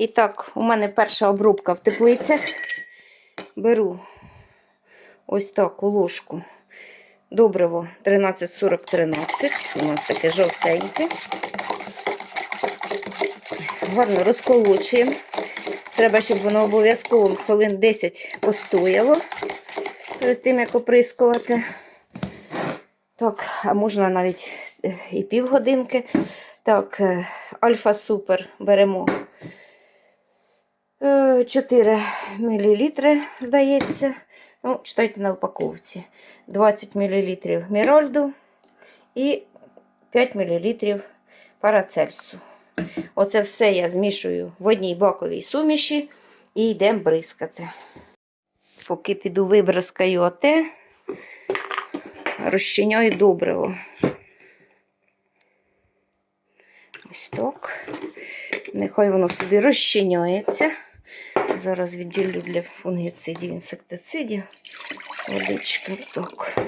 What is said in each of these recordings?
І так, у мене перша обробка в теплицях. Беру ось таку ложку. Добриво 1340-13. У нас таке жовтеньке. Гарно розколочуємо. Треба, щоб воно обов'язково хвилин 10 постояло перед тим, як оприскувати. Так, а можна навіть е, і півгодинки. Так, е, Альфа Супер беремо 4 мл, здається. Ну, читайте на упаковці. 20 мл Мірольду і 5 мл парацельсу. Оце все я змішую в одній баковій суміші і йдемо бризкати. Поки піду вибризкаю оте, розчиняю добриво. Ось так. Нехай воно собі розчиняється. Зараз відділю для фунгіцидів, інсектицидів. Водички. Так.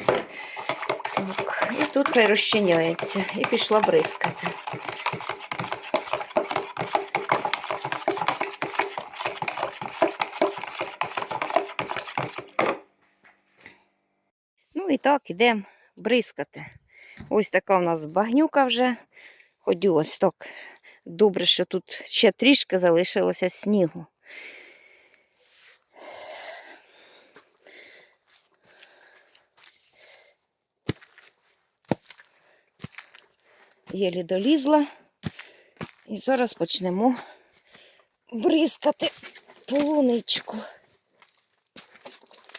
Так. І тут хай розчиняється. І пішла бризкати. Ну і так, ідемо бризкати. Ось така у нас багнюка вже. Ходю ось так. Добре, що тут ще трішки залишилося снігу. Єлі долізла. І зараз почнемо бризкати полуничку.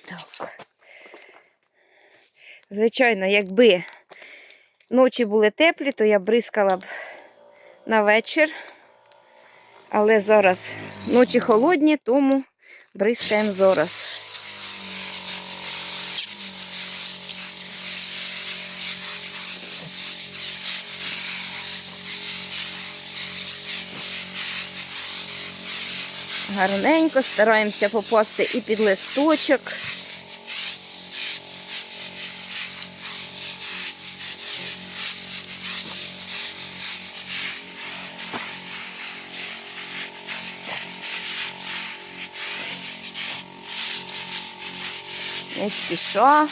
Так. Звичайно, якби ночі були теплі, то я бризкала б на вечір. Але зараз ночі холодні, тому бризкаємо зараз. Гарненько стараємося попасти і під листочок. Не спіша.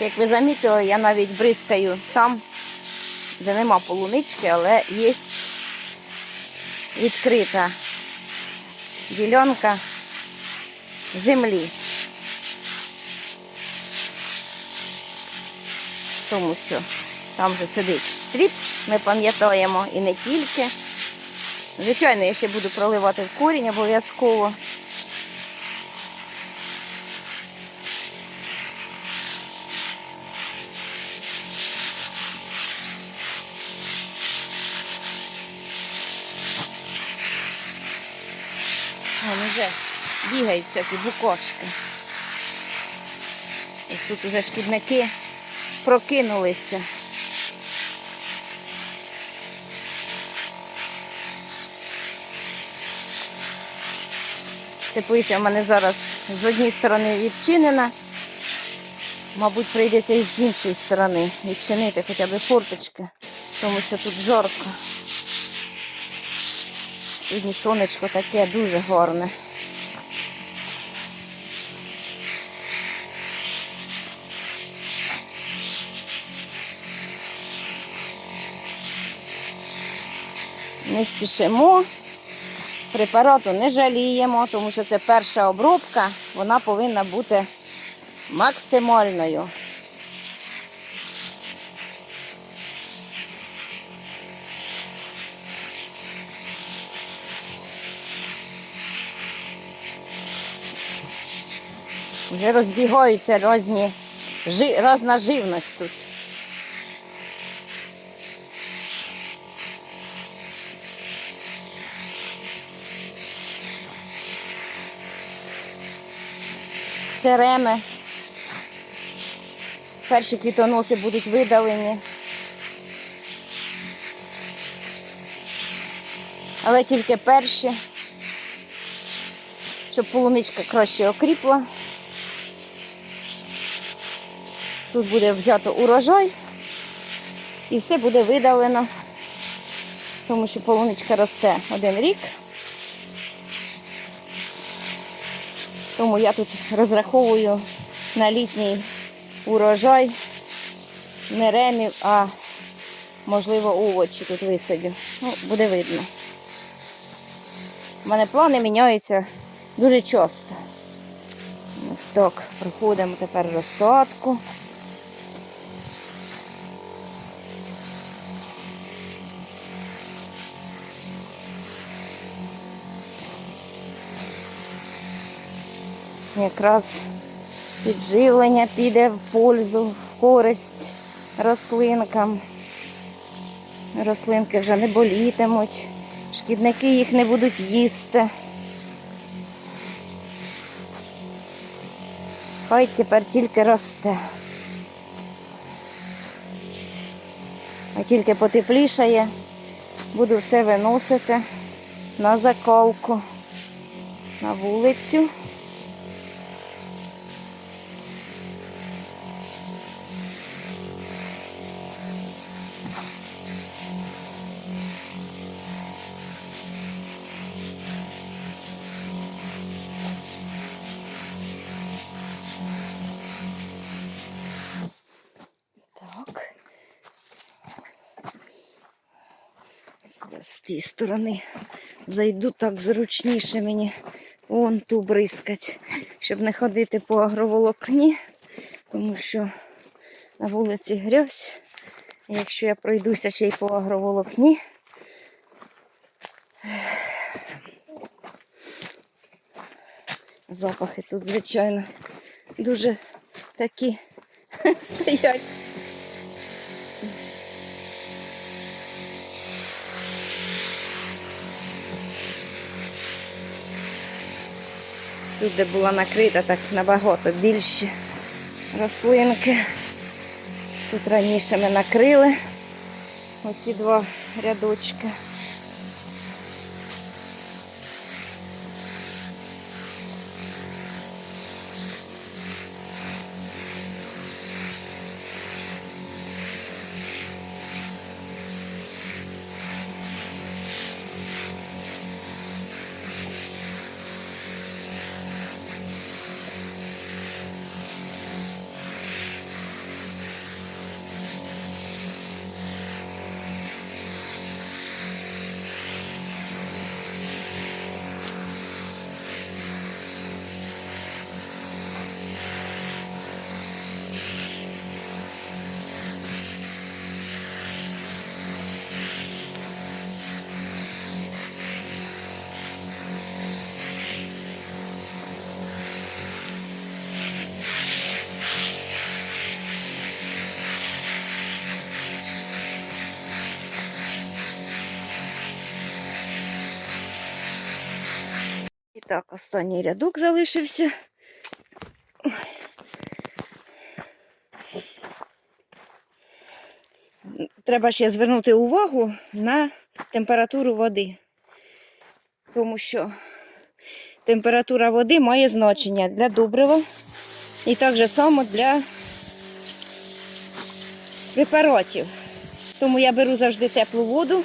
Як ви замітили, я навіть бризкаю там, де нема полунички, але є відкрита ділянка землі. Тому що там же сидить тріпс, ми пам'ятаємо і не тільки. Звичайно, я ще буду проливати в корінь обов'язково. Вон вже бігають всякі букошки. Ось тут уже шкідники прокинулися. Теплиця в мене зараз з однієї сторони відчинена. Мабуть, прийдеться і з іншої сторони відчинити хоча б форточки, тому що тут жарко. Сьогодні сонечко таке дуже гарне. Не спішимо, препарату не жаліємо, тому що це перша обробка, вона повинна бути максимальною. Вже розбігаються різні, живність тут. Цереми. Перші квітоноси будуть видалені. але тільки перші, щоб полуничка краще окріпла. Тут буде взято урожай і все буде видалено, тому що полуничка росте один рік. Тому я тут розраховую на літній урожай не ремів, а можливо овочі тут висадю. Ну, буде видно. У мене плани міняються дуже часто. Сток проходимо тепер розсадку. Якраз підживлення піде в пользу, в користь рослинкам. Рослинки вже не болітимуть, шкідники їх не будуть їсти. Хай тепер тільки росте. А тільки потеплішає, буду все виносити на закалку, на вулицю. Тієї сторони зайду так зручніше мені вон ту бризкать, щоб не ходити по агроволокні, тому що на вулиці грязь. Якщо я пройдуся ще й по агроволокні, запахи тут, звичайно, дуже такі стоять. Тут, де була накрита, так набагато більші рослинки. Тут раніше ми накрили оці два рядочки. Так, останній рядок залишився. Треба ще звернути увагу на температуру води, тому що температура води має значення для добрива і так само для препаратів. Тому я беру завжди теплу воду.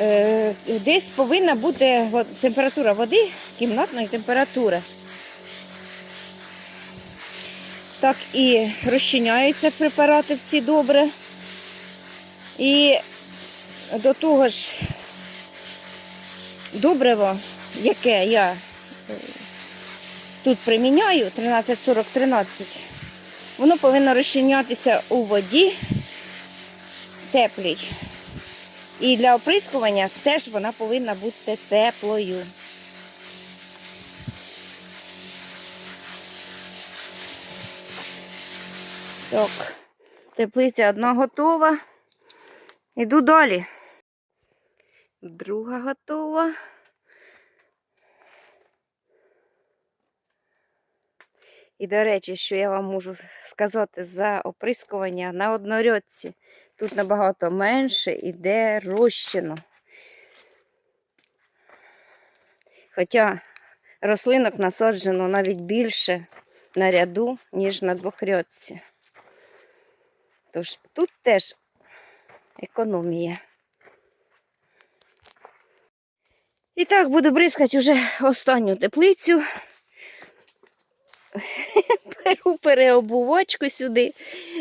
Е, Десь повинна бути температура води, кімнатної температури. Так і розчиняються препарати всі добре. І до того ж добриво, яке я е, тут приміняю, 1340-13, воно повинно розчинятися у воді теплій. І для оприскування теж вона повинна бути теплою. Так, теплиця одна готова. Іду далі. Друга готова. І, до речі, що я вам можу сказати за оприскування на однорядці. Тут набагато менше іде розчину. Хоча рослинок насаджено навіть більше на ряду, ніж на двохрядці. Тож тут теж економія. І так, буду бризкати вже останню теплицю. Беру переобувачку сюди,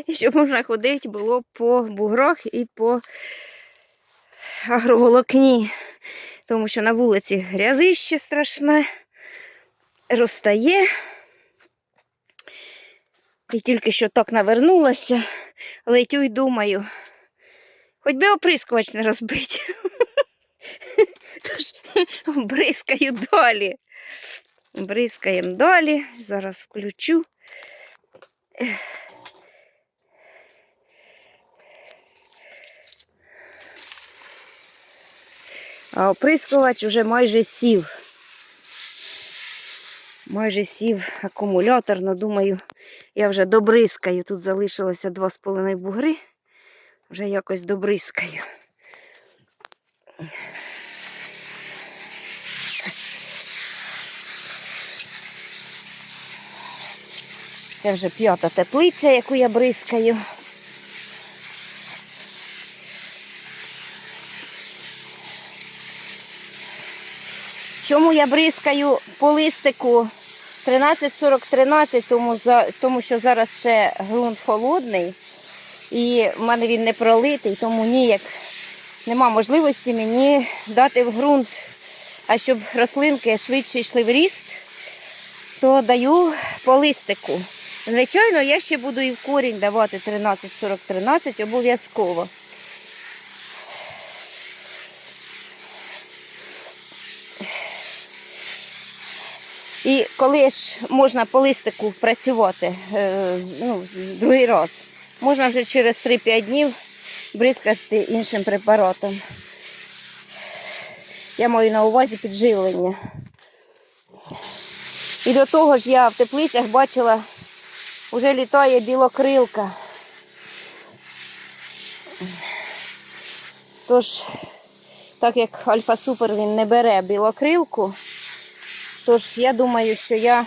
щоб можна ходити було по буграх і по агроволокні. Тому що на вулиці грязище страшне, розтає. І тільки що так навернулася, летю й думаю, хоч би оприскувач не розбити. Тож бризкаю далі. Бризкаємо далі. Зараз включу. А оприскувач уже майже сів. Майже сів акумулятор, ну думаю, я вже добризкаю. Тут залишилося 2,5 бугри. Вже якось добризкаю. Це вже п'ята теплиця, яку я бризкаю. Чому я бризкаю по листику 13-40-13, тому, тому що зараз ще ґрунт холодний і в мене він не пролитий, тому ніяк нема можливості мені дати в ґрунт, а щоб рослинки швидше йшли в ріст, то даю по листику. Звичайно, я ще буду і в корінь давати 13-40-13 обов'язково. І коли ж можна по листику працювати е, ну, другий раз, можна вже через 3-5 днів бризкати іншим препаратом. Я маю на увазі підживлення. І до того ж я в теплицях бачила, вже літає білокрилка. Тож, так як Альфа Супер він не бере білокрилку, тож я думаю, що я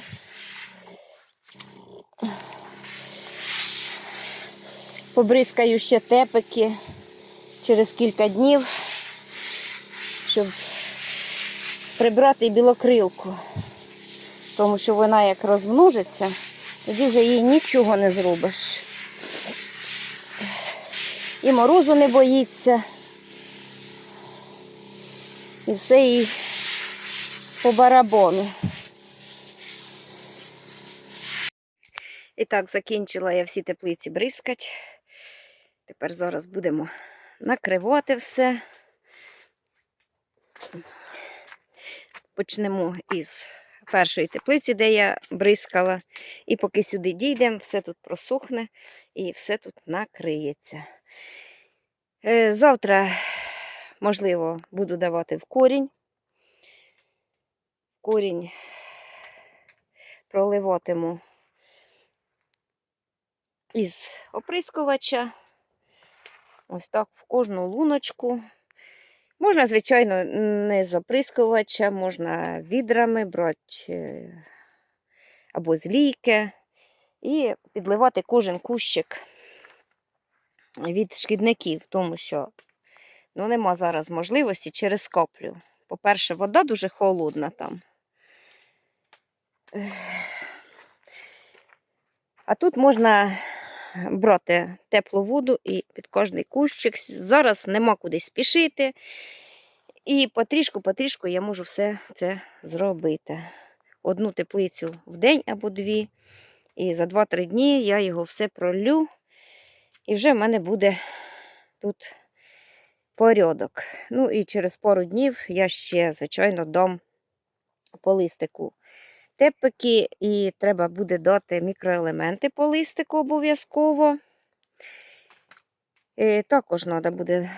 побризкаю ще тепики через кілька днів, щоб прибрати білокрилку. Тому що вона як розмножиться, тоді вже їй нічого не зробиш. І морозу не боїться. І все їй по барабону. І так, закінчила я всі теплиці бризкать. Тепер зараз будемо накривати все. Почнемо із першої теплиці, де я бризкала. І поки сюди дійдемо, все тут просохне і все тут накриється. Е, Завтра, можливо, буду давати в корінь. Корінь проливатиму із оприскувача. Ось так в кожну луночку. Можна, звичайно, не з оприскувача, можна відрами брати е, або з лійки і підливати кожен кущик від шкідників, тому що ну, нема зараз можливості через каплю. По-перше, вода дуже холодна там. А тут можна брати теплу воду і під кожний кущик. Зараз нема куди спішити. І потрішку-потрішку я можу все це зробити. Одну теплицю в день або дві. І за 2-3 дні я його все пролю. І вже в мене буде тут порядок. Ну і через пару днів я ще, звичайно, дам по листику тепики, і треба буде дати мікроелементи по листику обов'язково. Також треба буде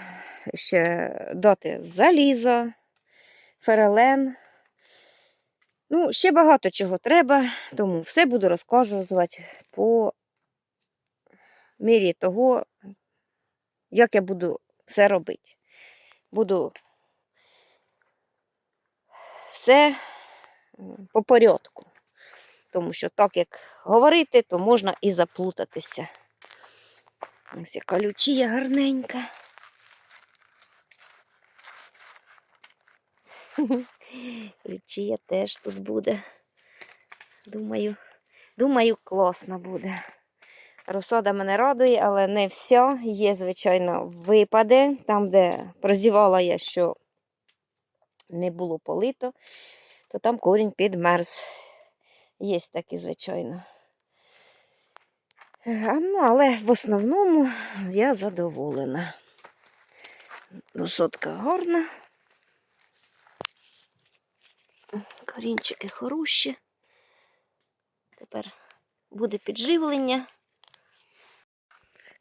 ще дати залізо, ферелен. Ну, ще багато чого треба, тому все буду розказувати по мірі того, як я буду все робити. Буду все по порядку. Тому що так як говорити, то можна і заплутатися. Ось яка лючія гарненька. Лючія теж тут буде. Думаю, думаю, класно буде. Розсода мене радує, але не все. Є, звичайно, випади. Там, де прозівала я, що не було полито, то там корінь підмерз. Є такі, звичайно. Ну, але в основному я задоволена. Розсодка гарна. Корінчики хороші. Тепер буде підживлення.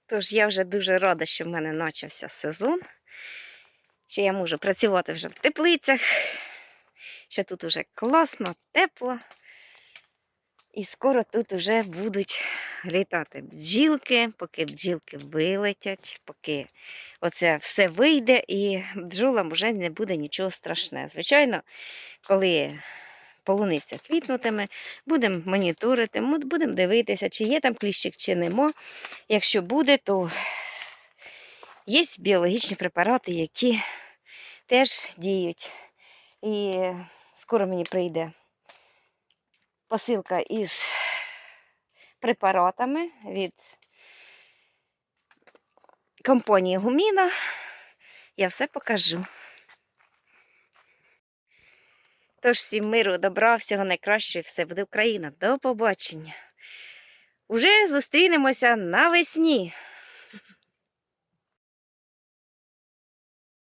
Тож я вже дуже рада, що в мене почався сезон, що я можу працювати вже в теплицях, що тут уже класно, тепло. І скоро тут вже будуть літати бджілки, поки бджілки вилетять, поки оце все вийде, і бджолам вже не буде нічого страшного. Звичайно, коли полуниця квітнутиме, будемо моніторити, будемо дивитися, чи є там кліщик, чи нема. Якщо буде, то є біологічні препарати, які теж діють. І скоро мені прийде посилка із препаратами від компанії Гуміна. Я все покажу. Тож всім миру, добра, всього найкращого, все буде Україна. До побачення. Уже зустрінемося навесні.